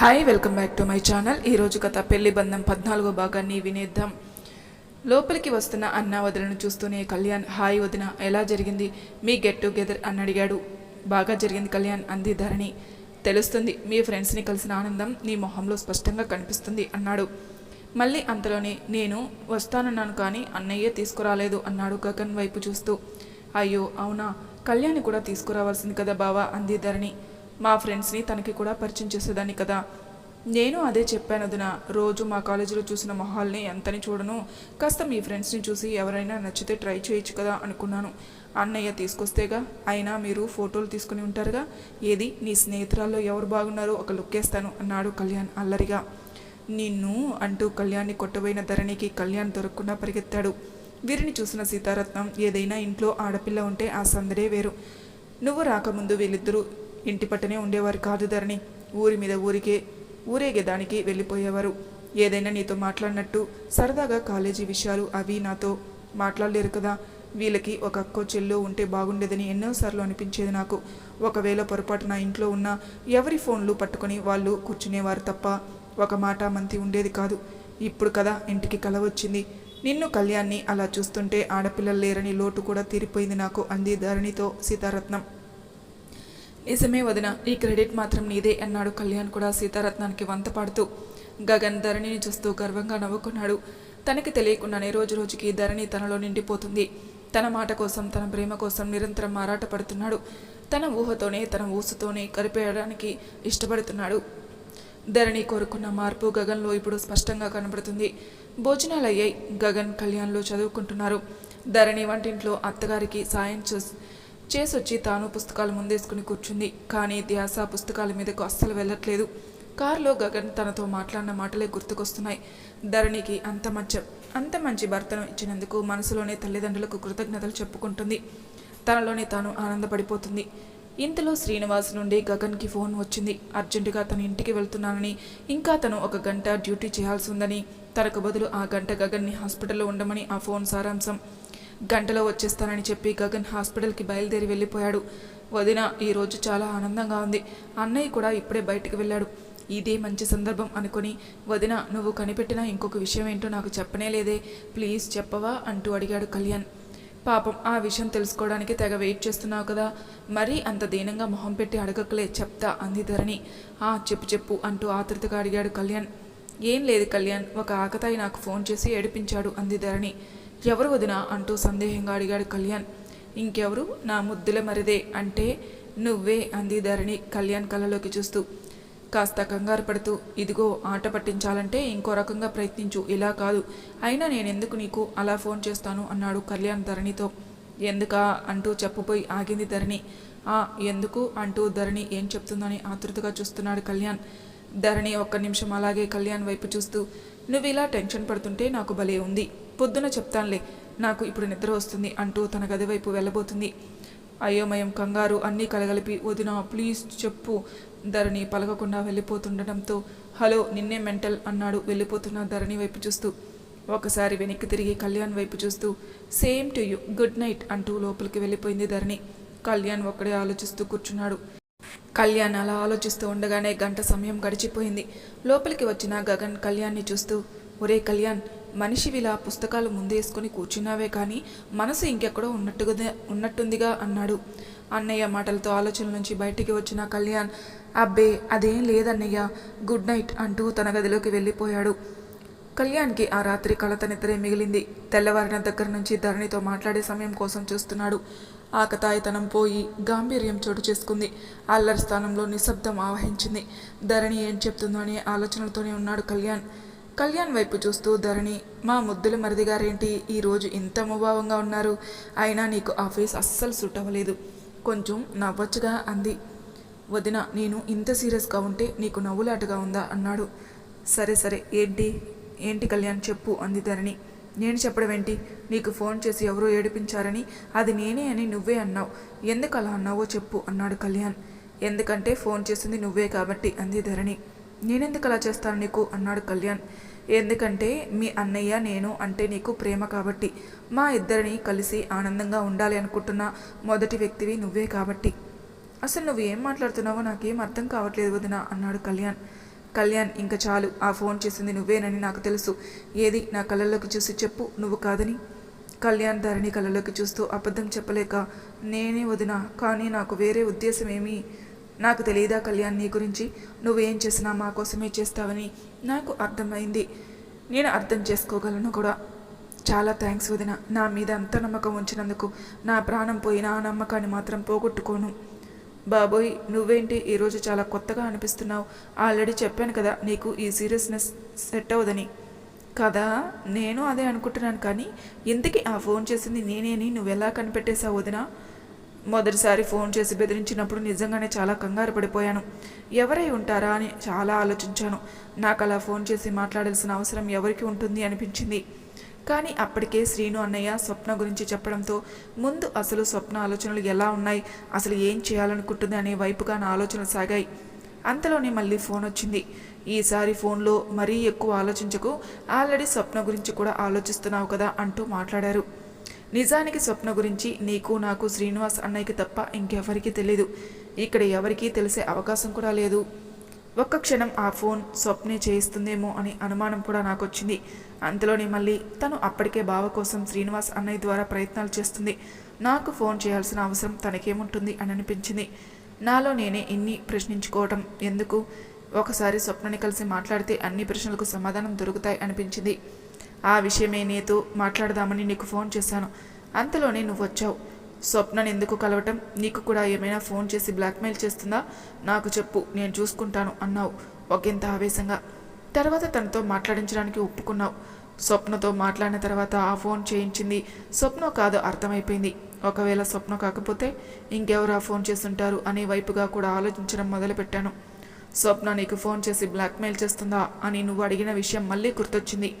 Hi welcome back to my channel ఈరోజు కథ పెళ్ళి బంధం పద్నాలుగో భాగాన్ని వినేద్దాం. లోపలికి వస్తున్న అన్న వదిలను చూస్తూనే కళ్యాణ్ హాయ్ వదిన ఎలా జరిగింది? మీ గెట్ టుగెదర్ అని అడిగాడు. బాగా జరిగింది కళ్యాణ్ అంది ధరణి. తెలుస్తుంది మీ ఫ్రెండ్స్ని కలిసిన ఆనందం నీ మొహంలో స్పష్టంగా కనిపిస్తుంది అన్నాడు. మళ్ళీ అంతలోనే నేను వస్తానన్నాను కానీ అన్నయ్యే తీసుకురాలేదు అన్నాడు గగన్ వైపు చూస్తూ. అయ్యో అవునా? కళ్యాణ్ కూడా తీసుకురావాల్సింది కదా బావా అంది ధరణి. మా ఫ్రెండ్స్ని తనకి కూడా పరిచయం చేసేదాన్ని కదా. నేను అదే చెప్పాను వదిన రోజు మా కాలేజీలో చూసిన మొహాల్ని ఎంతని చూడను. కాస్త మీ ఫ్రెండ్స్ని చూసి ఎవరైనా నచ్చితే ట్రై చేయొచ్చు కదా అనుకున్నాను. అన్నయ్య తీసుకొస్తేగా అయినా మీరు ఫోటోలు తీసుకుని ఉంటారుగా? ఏది? నీ స్నేహితురాల్లో ఎవరు బాగున్నారో ఒక లుక్ వేస్తాను అన్నాడు కళ్యాణ్ అల్లరిగా. నిన్ను అంటూ కళ్యాణ్ని కొట్టబోయిన ధరణికి కళ్యాణ్ దొరకకుండా పరిగెత్తాడు. వీరిని చూసిన సీతారత్నం ఏదైనా ఇంట్లో ఆడపిల్ల ఉంటే ఆ సందడే వేరు. నువ్వు రాకముందు వీళ్ళిద్దరూ ఇంటి పట్టనే ఉండేవారు కాదు ధరణి. ఊరి మీద ఊరికే ఊరేగేదానికి వెళ్ళిపోయేవారు. ఏదైనా నీతో మాట్లాడినట్టు సరదాగా కాలేజీ విషయాలు అవి నాతో మాట్లాడలేరు కదా. వీళ్ళకి ఒక అక్కో చెల్లో ఉంటే బాగుండేదని ఎన్నోసార్లు అనిపించేది నాకు. ఒకవేళ పొరపాటు నా ఇంట్లో ఉన్న ఎవరి ఫోన్లు పట్టుకొని వాళ్ళు కూర్చునేవారు తప్ప ఒక మాట మంతి ఉండేది కాదు. ఇప్పుడు కదా ఇంటికి కల వచ్చింది. నిన్ను కళ్యాణ్ని అలా చూస్తుంటే ఆడపిల్లలు లేరని లోటు కూడా తీరిపోయింది నాకు అంది ధరణితో సీతారత్నం. నిజమే వదిన ఈ క్రెడిట్ మాత్రం నీదే అన్నాడు కళ్యాణ్ కూడా సీతారత్నానికి వంత పాడుతూ. గగన్ ధరణిని చూస్తూ గర్వంగా నవ్వుకున్నాడు. తనకి తెలియకుండానే రోజు రోజుకి ధరణి తనలో నిండిపోతుంది. తన మాట కోసం తన ప్రేమ కోసం నిరంతరం మారాటపడుతున్నాడు. తన ఊహతోనే తన ఊసుతోనే కరిపేయడానికి ఇష్టపడుతున్నాడు. ధరణి కోరుకున్న మార్పు గగన్లో ఇప్పుడు స్పష్టంగా కనబడుతుంది. భోజనాలు అయ్యాయి గగన్ కళ్యాణ్లో చదువుకుంటున్నారు. ధరణి వంటింట్లో అత్తగారికి సాయం చేసి చేసొచ్చి తాను పుస్తకాలు ముందేసుకుని కూర్చుంది. కానీ ధ్యాస పుస్తకాల మీదకు అస్సలు వెళ్ళట్లేదు. కారులో గగన్ తనతో మాట్లాడిన మాటలే గుర్తుకొస్తున్నాయి. ధరణికి అంత మంచి అంత మంచి భర్తను ఇచ్చినందుకు మనసులోనే తల్లిదండ్రులకు కృతజ్ఞతలు చెప్పుకుంటుంది. తనలోనే తాను ఆనందపడిపోతుంది. ఇంతలో శ్రీనివాస్ నుండి గగన్కి ఫోన్ వచ్చింది. అర్జెంటుగా తన ఇంటికి వెళ్తున్నానని ఇంకా తను ఒక గంట డ్యూటీ చేయాల్సి ఉందని తనకు బదులు ఆ గంట గగన్ని హాస్పిటల్లో ఉండమని ఆ ఫోన్ సారాంశం. గంటలో వచ్చేస్తానని చెప్పి గగన్ హాస్పిటల్కి బయలుదేరి వెళ్ళిపోయాడు. వదిన ఈరోజు చాలా ఆనందంగా ఉంది. అన్నయ్య కూడా ఇప్పుడే బయటికి వెళ్ళాడు. ఇదే మంచి సందర్భం అనుకుని వదిన నువ్వు కనిపెట్టిన ఇంకొక విషయం ఏంటో నాకు చెప్పనే లేదే. ప్లీజ్ చెప్పవా? అంటూ అడిగాడు కళ్యాణ్. పాపం ఆ విషయం తెలుసుకోవడానికి తెగ వెయిట్ చేస్తున్నావు కదా. మరీ అంత దీనంగా మొహం పెట్టి అడగకలే చెప్తా అంది ధరణి. ఆ చెప్పు చెప్పు అంటూ ఆతృతగా అడిగాడు కళ్యాణ్. ఏం లేదు కళ్యాణ్ ఒక ఆకతాయి నాకు ఫోన్ చేసి ఏడిపించాడు అంది ధరణి. ఎవరు వదినా? అంటూ సందేహంగా అడిగాడు కళ్యాణ్. ఇంకెవరు? నా ముద్దుల మరిదే అంటే నువ్వే అంది ధరణి కళ్యాణ్ కళ్ళలోకి చూస్తూ. కాస్త కంగారు పడుతూ ఇదిగో ఆట పట్టించాలంటే ఇంకో రకంగా ప్రయత్నించు ఇలా కాదు. అయినా నేనెందుకు నీకు అలా ఫోన్ చేస్తాను? అన్నాడు కళ్యాణ్ ధరణితో. ఎందుకా? అంటూ చెప్పబోయి ఆగింది ధరణి. ఆ ఎందుకు? అంటూ ధరణి ఏం చెప్తుందని ఆతృతగా చూస్తున్నాడు కళ్యాణ్. ధరణి ఒక్క నిమిషం అలాగే కళ్యాణ్ వైపు చూస్తూ నువ్వు ఇలా టెన్షన్ పడుతుంటే నాకు భలే ఉంది. పొద్దున చెప్తానులే నాకు ఇప్పుడు నిద్ర వస్తుంది అంటూ తన గది వైపు వెళ్ళబోతుంది. అయోమయం కంగారు అన్నీ కలగలిపి వదిన ప్లీజ్ చెప్పు. ధరణి పలకకుండా వెళ్ళిపోతుండటంతో హలో నిన్నే మెంటల్ అన్నాడు వెళ్ళిపోతున్న ధరణి వైపు చూస్తూ. ఒకసారి వెనక్కి తిరిగి కళ్యాణ్ వైపు చూస్తూ same to you good night అంటూ లోపలికి వెళ్ళిపోయింది ధరణి. కళ్యాణ్ ఒక్కడే ఆలోచిస్తూ కూర్చున్నాడు. కళ్యాణ్ అలా ఆలోచిస్తూ ఉండగానే గంట సమయం గడిచిపోయింది. లోపలికి వచ్చిన గగన్ కళ్యాణ్ని చూస్తూ ఒరే కళ్యాణ్ మనిషివిలా పుస్తకాలు ముందేసుకుని కూర్చున్నావే కానీ మనసు ఇంకెక్కడో ఉన్నట్టుగా ఉన్నట్టుందిగా అన్నాడు. అన్నయ్య మాటలతో ఆలోచన నుంచి బయటికి వచ్చిన కళ్యాణ్ అబ్బే అదేం లేదన్నయ్య గుడ్ నైట్ అంటూ తన గదిలోకి వెళ్ళిపోయాడు. కళ్యాణ్కి ఆ రాత్రి కలత నిద్రే మిగిలింది. తెల్లవారిన దగ్గర నుంచి ధరణితో మాట్లాడే సమయం కోసం చూస్తున్నాడు. ఆకతాయితనం పోయి గాంభీర్యం చోటు చేసుకుంది. అల్లరి స్థానంలో నిశ్శబ్దం ఆవహించింది. ధరణి ఏం చెప్తుందో అనే ఆలోచనలతోనే ఉన్నాడు కళ్యాణ్. కళ్యాణ్ వైపు చూస్తూ ధరణి మా ముద్దుల మరిదిగారేంటి ఈరోజు ఇంత ముభావంగా ఉన్నారు. అయినా నీకు ఆ ఫేస్ అస్సలు సూట్ అవ్వలేదు. కొంచెం నవ్వొచ్చుగా అంది. వదిన నేను ఇంత సీరియస్గా ఉంటే నీకు నవ్వులాటగా ఉందా? అన్నాడు. సరే సరే ఏంటి? ఏంటి కళ్యాణ్ చెప్పు అంది ధరణి. నేను చెప్పడమేంటి? నీకు ఫోన్ చేసి ఎవరో ఏడిపించారని? అది నేనే అని నువ్వే అన్నావు. ఎందుకు అలా అన్నావో చెప్పు అన్నాడు కళ్యాణ్. ఎందుకంటే ఫోన్ చేసింది నువ్వే కాబట్టి అంది ధరణి. నేనెందుకు అలా చేస్తాను నీకు? అన్నాడు కళ్యాణ్. ఎందుకంటే మీ అన్నయ్య నేను అంటే నీకు ప్రేమ కాబట్టి. మా ఇద్దరిని కలిసి ఆనందంగా ఉండాలి అనుకుంటున్న మొదటి వ్యక్తివి నువ్వే కాబట్టి. అసలు నువ్వు ఏం మాట్లాడుతున్నావో నాకేం అర్థం కావట్లేదు వదిన అన్నాడు కళ్యాణ్. కళ్యాణ్ ఇంకా చాలు ఆ ఫోన్ చేసింది నువ్వేనని నాకు తెలుసు. ఏది నా కళ్ళల్లోకి చూసి చెప్పు నువ్వు కాదని. కళ్యాణ్ ధరణి కళ్ళలోకి చూస్తూ అబద్ధం చెప్పలేక నేనే వదిన కానీ నాకు వేరే ఉద్దేశం ఏమీ నాకు తెలియదా కళ్యాణ్ నీ గురించి? నువ్వేం చేసినా మా కోసమే చేస్తావని నాకు అర్థమైంది. నేను అర్థం చేసుకోగలను కూడా. చాలా థ్యాంక్స్ వదిన. నా మీద అంత నమ్మకం ఉంచినందుకు నా ప్రాణం పోయిన ఆ నమ్మకాన్ని మాత్రం పోగొట్టుకోను. బాబోయ్ నువ్వేంటి ఈరోజు చాలా కొత్తగా అనిపిస్తున్నావు? ఆల్రెడీ చెప్పాను కదా నీకు ఈ సీరియస్నెస్ సెట్ అవ్వదని. కదా నేను అదే అనుకుంటున్నాను కానీ ఇంతకీ ఆ ఫోన్ చేసింది నేనేని నువ్వు ఎలా కనిపెట్టేశావు వదినా? మొదటిసారి ఫోన్ చేసి బెదిరించినప్పుడు నిజంగానే చాలా కంగారు పడిపోయాను. ఎవరై ఉంటారా అని చాలా ఆలోచించాను. నాకు అలా ఫోన్ చేసి మాట్లాడాల్సిన అవసరం ఎవరికి ఉంటుంది అనిపించింది. కానీ అప్పటికే శ్రీను అన్నయ్య స్వప్న గురించి చెప్పడంతో ముందు అసలు స్వప్న ఆలోచనలు ఎలా ఉన్నాయి అసలు ఏం చేయాలనుకుంటుంది అనే వైపుగా నా ఆలోచనలు సాగాయి. అంతలోనే మళ్ళీ ఫోన్ వచ్చింది. ఈసారి ఫోన్లో మరీ ఎక్కువ ఆలోచించకు ఆల్రెడీ స్వప్న గురించి కూడా ఆలోచిస్తున్నావు కదా అంటూ మాట్లాడారు. నిజానికి స్వప్న గురించి నీకు నాకు శ్రీనివాస్ అన్నయ్యకి తప్ప ఇంకెవరికీ తెలీదు. ఇక్కడ ఎవరికీ తెలిసే అవకాశం కూడా లేదు. ఒక్క క్షణం ఆ ఫోన్ స్వప్నే చేయిస్తుందేమో అని అనుమానం కూడా నాకు వచ్చింది అంతలోనే మళ్ళీ తను అప్పటికే బావ కోసం శ్రీనివాస్ అన్నయ్య ద్వారా ప్రయత్నాలు చేస్తుంది. నాకు ఫోన్ చేయాల్సిన అవసరం తనకేముంటుంది అని అనిపించింది. నాలో నేనే ఇన్ని ప్రశ్నించుకోవటం ఎందుకు? ఒకసారి స్వప్నని కలిసి మాట్లాడితే అన్ని ప్రశ్నలకు సమాధానం దొరుకుతాయి అనిపించింది. ఆ విషయమే నీతో మాట్లాడదామని నీకు ఫోన్ చేశాను. అంతలోనే నువ్వు వచ్చావు స్వప్నను ఎందుకు కలవటం? నీకు కూడా ఏమైనా ఫోన్ చేసి బ్లాక్మెయిల్ చేస్తుందా? నాకు చెప్పు నేను చూసుకుంటాను అన్నావు ఒకంత ఆవేశంగా. తర్వాత తనతో మాట్లాడించడానికి ఒప్పుకున్నావు. స్వప్నతో మాట్లాడిన తర్వాత ఆ ఫోన్ చేయించింది. స్వప్న కాదు అర్థమైపోయింది. ఒకవేళ స్వప్న కాకపోతే ఇంకెవరు ఆ ఫోన్ చేస్తుంటారు అనే వైపుగా కూడా ఆలోచించడం మొదలుపెట్టాను. స్వప్న నీకు ఫోన్ చేసి బ్లాక్మెయిల్ చేస్తుందా అని నువ్వు అడిగిన విషయం మళ్ళీ గుర్తొచ్చింది.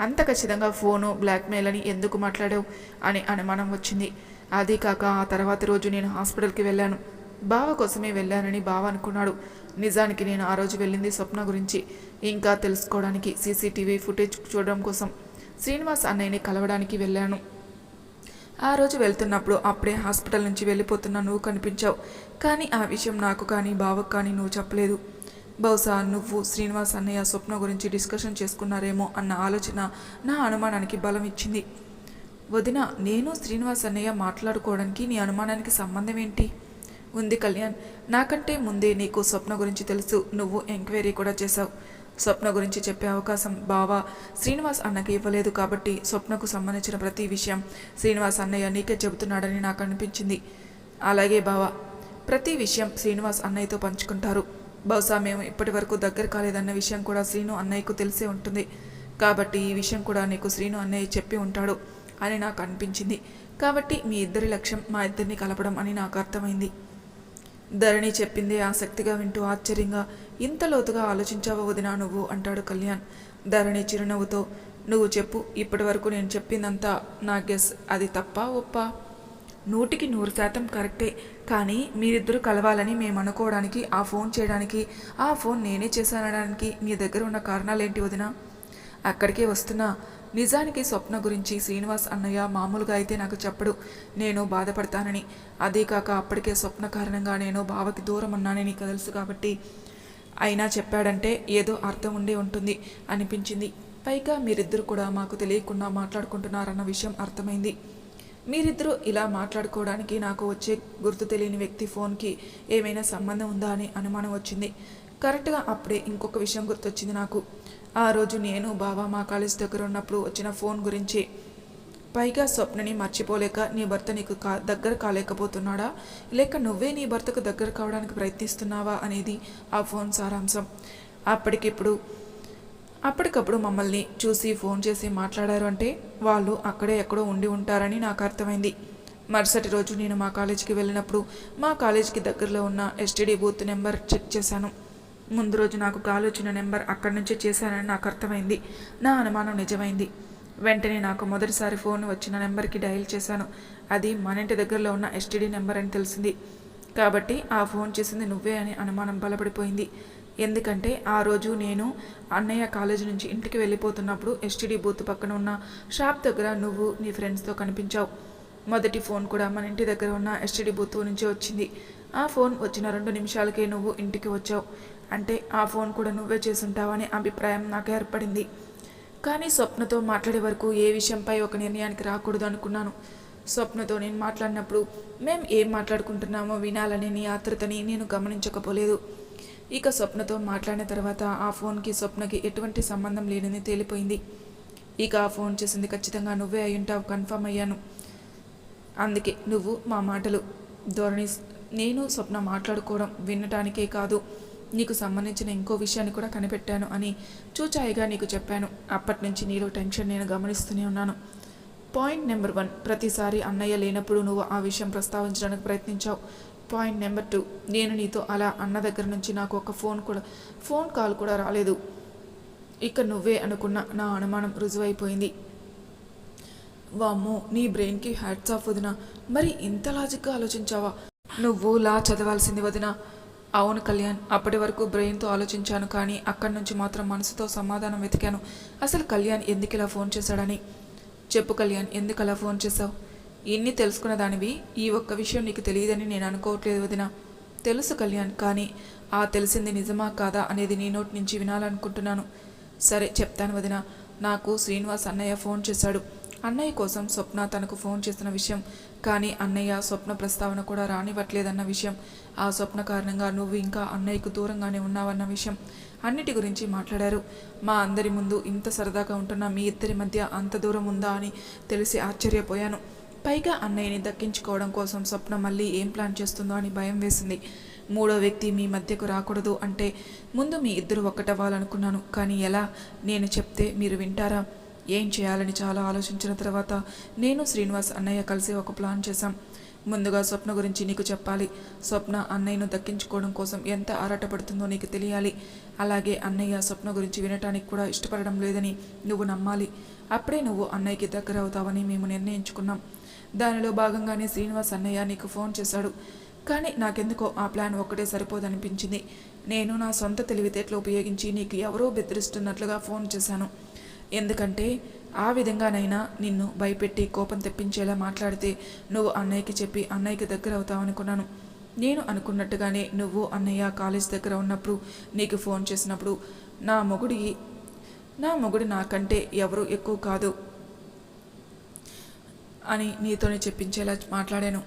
అంత ఖచ్చితంగా ఫోను బ్లాక్మెయిల్ అని ఎందుకు మాట్లాడావు? అని అనుమానం వచ్చింది. అది కాక ఆ తర్వాత రోజు నేను హాస్పిటల్కి వెళ్ళాను. బావ కోసమే వెళ్ళానని బావ అనుకున్నాడు. నిజానికి నేను ఆ రోజు వెళ్ళింది స్వప్న గురించి ఇంకా తెలుసుకోవడానికి సీసీటీవీ ఫుటేజ్ చూడడం కోసం. శ్రీనివాస్ అన్నయ్యని కలవడానికి వెళ్ళాను. ఆ రోజు వెళ్తున్నప్పుడు అప్పుడే హాస్పిటల్ నుంచి వెళ్ళిపోతున్న నువ్వు కనిపించావు. కానీ ఆ విషయం నాకు కానీ బావకు కానీ నువ్వు చెప్పలేదు. బహుశా నువ్వు శ్రీనివాస్ అన్నయ్య స్వప్న గురించి డిస్కషన్ చేసుకున్నారేమో అన్న ఆలోచన నా అనుమానానికి బలం ఇచ్చింది. వదిన నేను శ్రీనివాస్ అన్నయ్య మాట్లాడుకోవడానికి నీ అనుమానానికి సంబంధం ఏంటి? ఉంది కళ్యాణ్ నాకంటే ముందే నీకు స్వప్న గురించి తెలుసు. నువ్వు ఎంక్వైరీ కూడా చేశావు. స్వప్న గురించి చెప్పే అవకాశం బావా శ్రీనివాస్ అన్నకి ఇవ్వలేదు కాబట్టి స్వప్నకు సంబంధించిన ప్రతి విషయం శ్రీనివాస్ అన్నయ్య నీకే చెబుతున్నాడని నాకు అనిపించింది. అలాగే బావా ప్రతి విషయం శ్రీనివాస్ అన్నయ్యతో పంచుకుంటారు. బహుశా మేము ఇప్పటి వరకు దగ్గర కాలేదన్న విషయం కూడా శ్రీను అన్నయ్యకు తెలిసే ఉంటుంది. కాబట్టి ఈ విషయం కూడా నీకు శ్రీను అన్నయ్య చెప్పి ఉంటాడు. అని నాకు అనిపించింది. కాబట్టి మీ ఇద్దరి లక్ష్యం మా ఇద్దరిని కలపడం అని నాకు అర్థమైంది. ధరణి చెప్పింది ఆసక్తిగా వింటూ ఆశ్చర్యంగా ఇంత లోతుగా ఆలోచించావో వదినా నువ్వు? అంటాడు కళ్యాణ్. ధరణి చిరునవ్వుతో నువ్వు చెప్పు ఇప్పటి వరకు నేను చెప్పిందంతా నా గెస్. అది తప్ప ఒప్పా? నూటికి నూరు శాతం కరెక్టే. కానీ మీరిద్దరూ కలవాలని మేము అనుకోవడానికి ఆ ఫోన్ చేయడానికి ఆ ఫోన్ నేనే చేశానడానికి మీ దగ్గర ఉన్న కారణాలేంటి వదినా? అక్కడికే వస్తున్నా. నిజానికి స్వప్న గురించి శ్రీనివాస్ అన్నయ్య మామూలుగా అయితే నాకు చెప్పడు. నేను బాధపడతానని. అదే కాక అప్పటికే స్వప్న కారణంగా నేను బావకి దూరం అన్నానని నీకు తెలుసు కాబట్టి అయినా చెప్పాడంటే ఏదో అర్థం ఉండే ఉంటుంది అనిపించింది. పైగా మీరిద్దరు కూడా మాకు తెలియకుండా మాట్లాడుకుంటున్నారన్న విషయం అర్థమైంది. మీరిద్దరూ ఇలా మాట్లాడుకోవడానికి నాకు వచ్చే గుర్తు తెలియని వ్యక్తి ఫోన్కి ఏమైనా సంబంధం ఉందా అని అనుమానం వచ్చింది. కరెక్ట్గా అప్పుడే ఇంకొక విషయం గుర్తొచ్చింది నాకు. ఆ రోజు నేను బావా మా కాలేజ్ దగ్గర ఉన్నప్పుడు వచ్చిన ఫోన్ గురించి. పైగా స్వప్నని మర్చిపోలేక నీ భర్త నీకు కా దగ్గర కాలేకపోతున్నాడా? లేక నువ్వే నీ భర్తకు దగ్గర కావడానికి ప్రయత్నిస్తున్నావా అనేది ఆ ఫోన్ సారాంశం. అప్పటికిప్పుడు అప్పటికప్పుడు మమ్మల్ని చూసి ఫోన్ చేసి మాట్లాడారు అంటే వాళ్ళు అక్కడే ఎక్కడో ఉండి ఉంటారని నాకు అర్థమైంది. మరుసటి రోజు నేను మా కాలేజీకి వెళ్ళినప్పుడు మా కాలేజీకి దగ్గరలో ఉన్న ఎస్టీడీ బూత్ నెంబర్ చెక్ చేశాను. ముందు రోజు నాకు కాల్ వచ్చిన నెంబర్ అక్కడి నుంచే చేశానని నాకు అర్థమైంది. నా అనుమానం నిజమైంది. వెంటనే నాకు మొదటిసారి ఫోన్ వచ్చిన నెంబర్కి డయల్ చేశాను. అది మన ఇంటి దగ్గరలో ఉన్న ఎస్టీడీ నెంబర్ అని తెలిసింది. కాబట్టి ఆ ఫోన్ చేసింది నువ్వే అని అనుమానం బలపడిపోయింది. ఎందుకంటే ఆ రోజు నేను అన్నయ్య కాలేజీ నుంచి ఇంటికి వెళ్ళిపోతున్నప్పుడు ఎస్టీడీ బూత్ పక్కన ఉన్న షాప్ దగ్గర నువ్వు నీ ఫ్రెండ్స్తో కనిపించావు. మొదటి ఫోన్ కూడా మన ఇంటి దగ్గర ఉన్న ఎస్టీడీ బూత్ నుంచి వచ్చింది. ఆ ఫోన్ వచ్చిన రెండు నిమిషాలకే నువ్వు ఇంటికి వచ్చావు. అంటే ఆ ఫోన్ కూడా నువ్వే చేసుంటావనే అభిప్రాయం నాకు ఏర్పడింది. కానీ స్వప్నతో మాట్లాడే వరకు ఏ విషయంపై ఒక నిర్ణయానికి రాకూడదు అనుకున్నాను. స్వప్నతో నేను మాట్లాడినప్పుడు మేం ఏం మాట్లాడుకుంటున్నామో వినాలని నీ ఆతృతని నేను గమనించకపోలేదు. ఇక స్వప్నతో మాట్లాడిన తర్వాత ఆ ఫోన్కి స్వప్నకి ఎటువంటి సంబంధం లేనని తేలిపోయింది. ఇక ఆ ఫోన్ చేసింది ఖచ్చితంగా నువ్వే అయ్యుంటావు కన్ఫర్మ్ అయ్యాను. అందుకే నువ్వు మా మాటలు ధోరణి నేను స్వప్న మాట్లాడుకోవడం వినటానికే కాదు నీకు సంబంధించిన ఇంకో విషయాన్ని కూడా కనిపెట్టాను అని చూచాయిగా నీకు చెప్పాను. అప్పటి నుంచి నీలో టెన్షన్ నేను గమనిస్తూనే ఉన్నాను. పాయింట్ నెంబర్ వన్ ప్రతిసారి అన్నయ్య లేనప్పుడు నువ్వు ఆ విషయం ప్రస్తావించడానికి ప్రయత్నించావు. పాయింట్ నెంబర్ టూ నేను నీతో అలా అన్న దగ్గర నుంచి నాకు ఒక ఫోన్ కూడా ఫోన్ కాల్ కూడా రాలేదు. ఇక నువ్వే అనుకున్న నా అనుమానం రుజువైపోయింది. వామ్మో నీ బ్రెయిన్కి హ్యాట్స్ ఆఫ్ వదిన. మరి ఇంత లాజిక్గా ఆలోచించావా? నువ్వు లా చదవాల్సింది వదిన. అవును కళ్యాణ్ అప్పటి వరకు బ్రెయిన్తో ఆలోచించాను కానీ అక్కడి నుంచి మాత్రం మనసుతో సమాధానం వెతికాను. అసలు కళ్యాణ్ ఎందుకు ఇలా ఫోన్ చేశాడని? చెప్పు కళ్యాణ్ ఎందుకు అలా ఫోన్ చేశావు? ఇన్ని తెలుసుకున్న దానివి ఈ ఒక్క విషయం నీకు తెలియదని నేను అనుకోవట్లేదు వదిన. తెలుసు కళ్యాణ్ కానీ ఆ తెలిసింది నిజమా కాదా అనేది నీ నోటి నుంచి వినాలనుకుంటున్నాను. సరే చెప్తాను వదిన. నాకు శ్రీనివాస్ అన్నయ్య ఫోన్ చేశాడు. అన్నయ్య కోసం స్వప్న తనకు ఫోన్ చేసిన విషయం. కానీ అన్నయ్య స్వప్న ప్రస్తావన కూడా రానివ్వట్లేదన్న విషయం. ఆ స్వప్న కారణంగా నువ్వు ఇంకా అన్నయ్యకు దూరంగానే ఉన్నావన్న విషయం అన్నిటి గురించి మాట్లాడారు. మా అందరి ముందు ఇంత సరదాగా ఉంటున్న మీ ఇద్దరి మధ్య అంత దూరం ఉందా అని తెలిసి ఆశ్చర్యపోయాను. పైగా అన్నయ్యని దక్కించుకోవడం కోసం స్వప్న మళ్ళీ ఏం ప్లాన్ చేస్తుందో అని భయం వేసింది. మూడో వ్యక్తి మీ మధ్యకు రాకూడదు అంటే ముందు మీ ఇద్దరు ఒక్కటవ్వాలనుకున్నాను. కానీ ఎలా? నేను చెప్తే మీరు వింటారా? ఏం చేయాలని చాలా ఆలోచించిన తర్వాత నేను శ్రీనివాస్ అన్నయ్య కలిసి ఒక ప్లాన్ చేశాం. ముందుగా స్వప్న గురించి నీకు చెప్పాలి. స్వప్న అన్నయ్యను దక్కించుకోవడం కోసం ఎంత ఆరాటపడుతుందో నీకు తెలియాలి. అలాగే అన్నయ్య స్వప్న గురించి వినటానికి కూడా ఇష్టపడడం లేదని నువ్వు నమ్మాలి. అప్పుడే నువ్వు అన్నయ్యకి దగ్గర అవుతావని మేము నిర్ణయించుకున్నాం. దానిలో భాగంగానే శ్రీనివాస్ అన్నయ్య నీకు ఫోన్ చేశాడు. కానీ నాకెందుకో ఆ ప్లాన్ ఒక్కటే సరిపోదనిపించింది. నేను నా సొంత తెలివితేటలు ఉపయోగించి నీకు ఎవరో బెదిరిస్తున్నట్లుగా ఫోన్ చేశాను. ఎందుకంటే ఆ విధంగానైనా నిన్ను భయపెట్టి కోపం తెప్పించేలా మాట్లాడితే నువ్వు అన్నయ్యకి చెప్పి అన్నయ్యకి దగ్గర అవుతావు అనుకున్నాను. నేను అనుకున్నట్టుగానే నువ్వు అన్నయ్య కాలేజ్ దగ్గర ఉన్నప్పుడు నీకు ఫోన్ చేసినప్పుడు నా మొగుడి నా మొగుడు నాకంటే ఎవరు ఎక్కువ కాదు అని నీతోనే చెప్పించేలా మాట్లాడాను.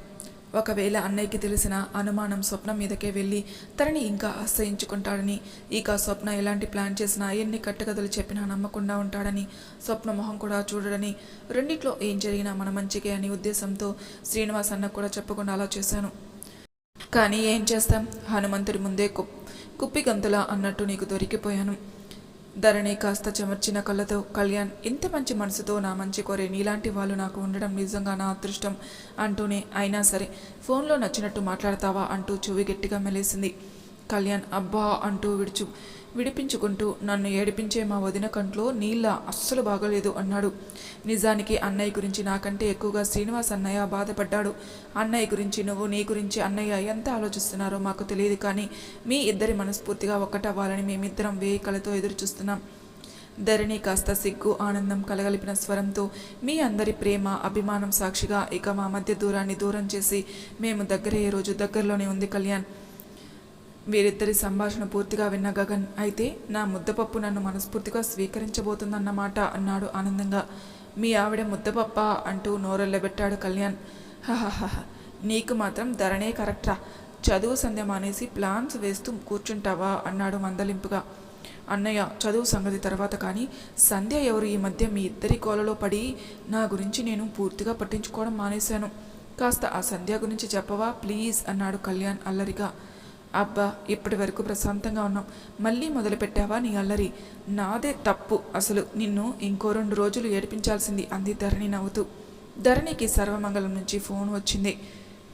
ఒకవేళ అన్నయ్యకి తెలిసిన అనుమానం స్వప్న మీదకే వెళ్ళి తనని ఇంకా ఆశ్రయించుకుంటాడని ఇక స్వప్న ఎలాంటి ప్లాన్ చేసినా ఎన్ని కట్టుకథలు చెప్పినా నమ్మకుండా ఉంటాడని స్వప్న మొహం కూడా చూడడని రెండిట్లో ఏం జరిగినా మన మంచికే అని ఉద్దేశంతో శ్రీనివాస్ అన్న కూడా చెప్పకుండా అలా చేశాను. కానీ ఏం చేస్తాం? హనుమంతుడి ముందే కుప్ కుప్పి గంతులా అన్నట్టు నీకు దొరికిపోయాను. ధరణి కాస్త చెమర్చిన కళ్ళతో కళ్యాణ్ ఇంత మంచి మనసుతో నా మంచి కోరే నీలాంటి వాళ్ళు నాకు ఉండడం నిజంగా నా అదృష్టం అంటూనే అయినా సరే ఫోన్లో నచ్చినట్టు మాట్లాడతావా అంటూ చెవి గట్టిగా మెలేసింది. కళ్యాణ్ అబ్బా అంటూ విడుచు విడిపించుకుంటూ నన్ను ఏడిపించే మా వదిన కంట్లో నీళ్ళ అస్సలు బాగలేదు అన్నాడు. నిజానికి అన్నయ్య గురించి నాకంటే ఎక్కువగా శ్రీనివాస్ అన్నయ్య బాధపడ్డాడు. అన్నయ్య గురించి నువ్వు నీ గురించి అన్నయ్య ఎంత ఆలోచిస్తున్నారో మాకు తెలియదు కానీ మీ ఇద్దరి మనస్ఫూర్తిగా ఒక్కటవ్వాలని మేమిద్దరం వేయి కళతో ఎదురు చూస్తున్నాం ధరణి కాస్త సిగ్గు ఆనందం కలగలిపిన స్వరంతో మీ అందరి ప్రేమ అభిమానం సాక్షిగా ఇక మా మధ్య దూరాన్ని దూరం చేసి మేము దగ్గరయ్యే రోజు దగ్గరలోనే ఉంది కళ్యాణ్. వీరిద్దరి సంభాషణ పూర్తిగా విన్న గగన్ అయితే నా ముద్దపప్పు నన్ను మనస్ఫూర్తిగా స్వీకరించబోతుందన్నమాట అన్నాడు ఆనందంగా. మీ ఆవిడ ముద్దపప్ప అంటూ నోరెళ్ళబెట్టాడు కళ్యాణ్. హహహహ నీకు మాత్రం ధరణే కరెక్ట్రా. చదువు సంధ్య మానేసి ప్లాన్స్ వేస్తూ కూర్చుంటావా అన్నాడు మందలింపుగా. అన్నయ్య చదువు సంగతి తర్వాత కానీ సంధ్య ఎవరు ఈ మధ్య మీ ఇద్దరి కోలలో పడి నా గురించి నేను పూర్తిగా పట్టించుకోవడం మానేశాను. కాస్త ఆ సంధ్య గురించి చెప్పవా ప్లీజ్ అన్నాడు కళ్యాణ్ అల్లరిగా. అబ్బా ఇప్పటి వరకు ప్రశాంతంగా ఉన్నాం మళ్ళీ మొదలుపెట్టావా నీ అల్లరి? నాదే తప్పు. అసలు నిన్ను ఇంకో రెండు రోజులు ఏడిపించాల్సింది అంది ధరణి నవ్వుతూ. ధరణికి సర్వమంగళం నుంచి ఫోన్ వచ్చింది.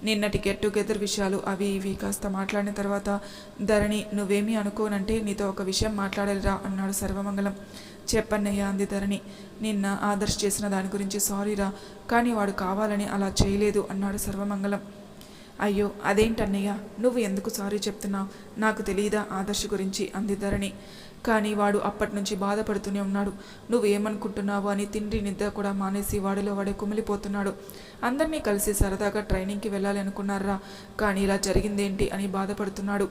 నిన్నటి గెట్ టుగెదర్ విషయాలు అవి ఇవి కాస్త మాట్లాడిన తర్వాత ధరణి నువ్వేమీ అనుకోనంటే నీతో ఒక విషయం మాట్లాడాలిరా అన్నాడు సర్వమంగళం. చెప్పన్నయ్య అంది ధరణి. నిన్న ఆదర్శ్ చేసిన దాని గురించి సారీరా కానీ వాడు కావాలని అలా చేయలేదు అన్నాడు సర్వమంగళం. అయ్యో అదేంటన్నయ్య? నువ్వు ఎందుకు సారీ చెప్తున్నావు? నాకు తెలియదా ఆదర్శ్ గురించి అంది ధరణి. కానీ వాడు అప్పటి నుంచి బాధపడుతూనే ఉన్నాడు. నువ్వు ఏమనుకుంటున్నావు అని తిండి నిద్ర కూడా మానేసి వాడిలో వాడే కుమిలిపోతున్నాడు. అందరినీ కలిసి సరదాగా ట్రైనింగ్కి వెళ్ళాలి అనుకున్నారా కానీ ఇలా జరిగిందేంటి అని బాధపడుతున్నాడు.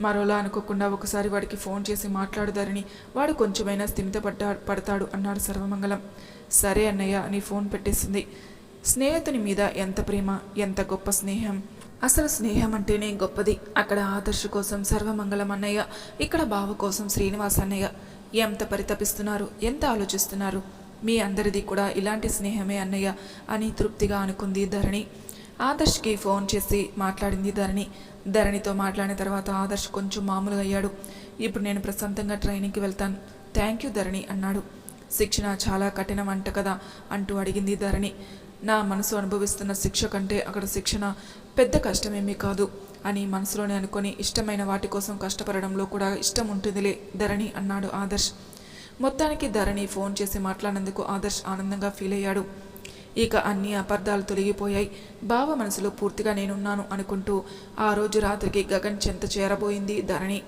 మరోలా అనుకోకుండా ఒకసారి వాడికి ఫోన్ చేసి మాట్లాడుదారని వాడు కొంచెమైనా స్థిమిత పడ్డా పడతాడు అన్నాడు సర్వమంగళం. సరే అన్నయ్య అని ఫోన్ పెట్టేసింది. స్నేహితుని మీద ఎంత ప్రేమ ఎంత గొప్ప స్నేహం? అసలు స్నేహం అంటేనే గొప్పది. అక్కడ ఆదర్శ కోసం సర్వమంగళం అన్నయ్య ఇక్కడ బావ కోసం శ్రీనివాస్ అన్నయ్య. ఎంత పరితపిస్తున్నారు ఎంత ఆలోచిస్తున్నారు? మీ అందరిది కూడా ఇలాంటి స్నేహమే అన్నయ్య అని తృప్తిగా అనుకుంది ధరణి. ఆదర్శ్కి ఫోన్ చేసి మాట్లాడింది ధరణి. ధరణితో మాట్లాడిన తర్వాత ఆదర్శ్ కొంచెం మామూలుగా అయ్యాడు. ఇప్పుడు నేను ప్రశాంతంగా ట్రైనింగ్కి వెళ్తాను. థ్యాంక్ యూ ధరణి అన్నాడు. శిక్షణ చాలా కఠినం అంట కదా అంటూ అడిగింది ధరణి. నా మనసు అనుభవిస్తున్న శిక్ష కంటే అక్కడ శిక్షణ పెద్ద కష్టమేమీ కాదు అని మనసులోనే అనుకొని ఇష్టమైన వాటి కోసం కష్టపడడంలో కూడా ఇష్టం ఉంటుందిలే ధరణి అన్నాడు ఆదర్శ్. మొత్తానికి ధరణి ఫోన్ చేసి మాట్లాడినందుకు ఆదర్శ్ ఆనందంగా ఫీల్ అయ్యాడు. ఇక అన్ని అపార్థాలు తొలగిపోయాయి. బావ మనసులో పూర్తిగా నేనున్నాను అనుకుంటూ ఆ రోజు రాత్రికి గగన్ చెంత చేరబోయింది ధరణి.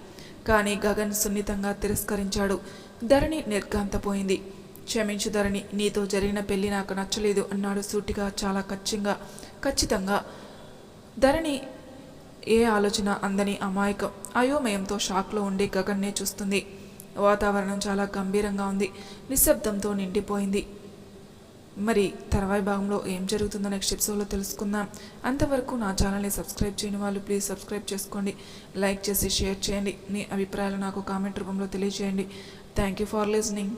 కానీ గగన్ సున్నితంగా తిరస్కరించాడు. ధరణి నిర్గాంతపోయింది క్షమించు ధరణి నీతో జరిగిన పెళ్ళి నాకు నచ్చలేదు అన్నాడు సూటిగా చాలా ఖచ్చితంగా ఖచ్చితంగా. ధరణి ఏ ఆలోచన? అందని అమాయకం. అయోమయంతో షాక్లో ఉండి గగన్నే చూస్తుంది. వాతావరణం చాలా గంభీరంగా ఉంది. నిశ్శబ్దంతో నిండిపోయింది. మరి తర్వాయి భాగంలో ఏం జరుగుతుందో నెక్స్ట్ ఎపిసోడ్లో తెలుసుకుందాం. అంతవరకు నా ఛానల్ని సబ్స్క్రైబ్ చేయని వాళ్ళు ప్లీజ్ సబ్స్క్రైబ్ చేసుకోండి. లైక్ చేసి షేర్ చేయండి. మీ అభిప్రాయాలు నాకు కామెంట్ రూపంలో తెలియజేయండి. Thank you for listening.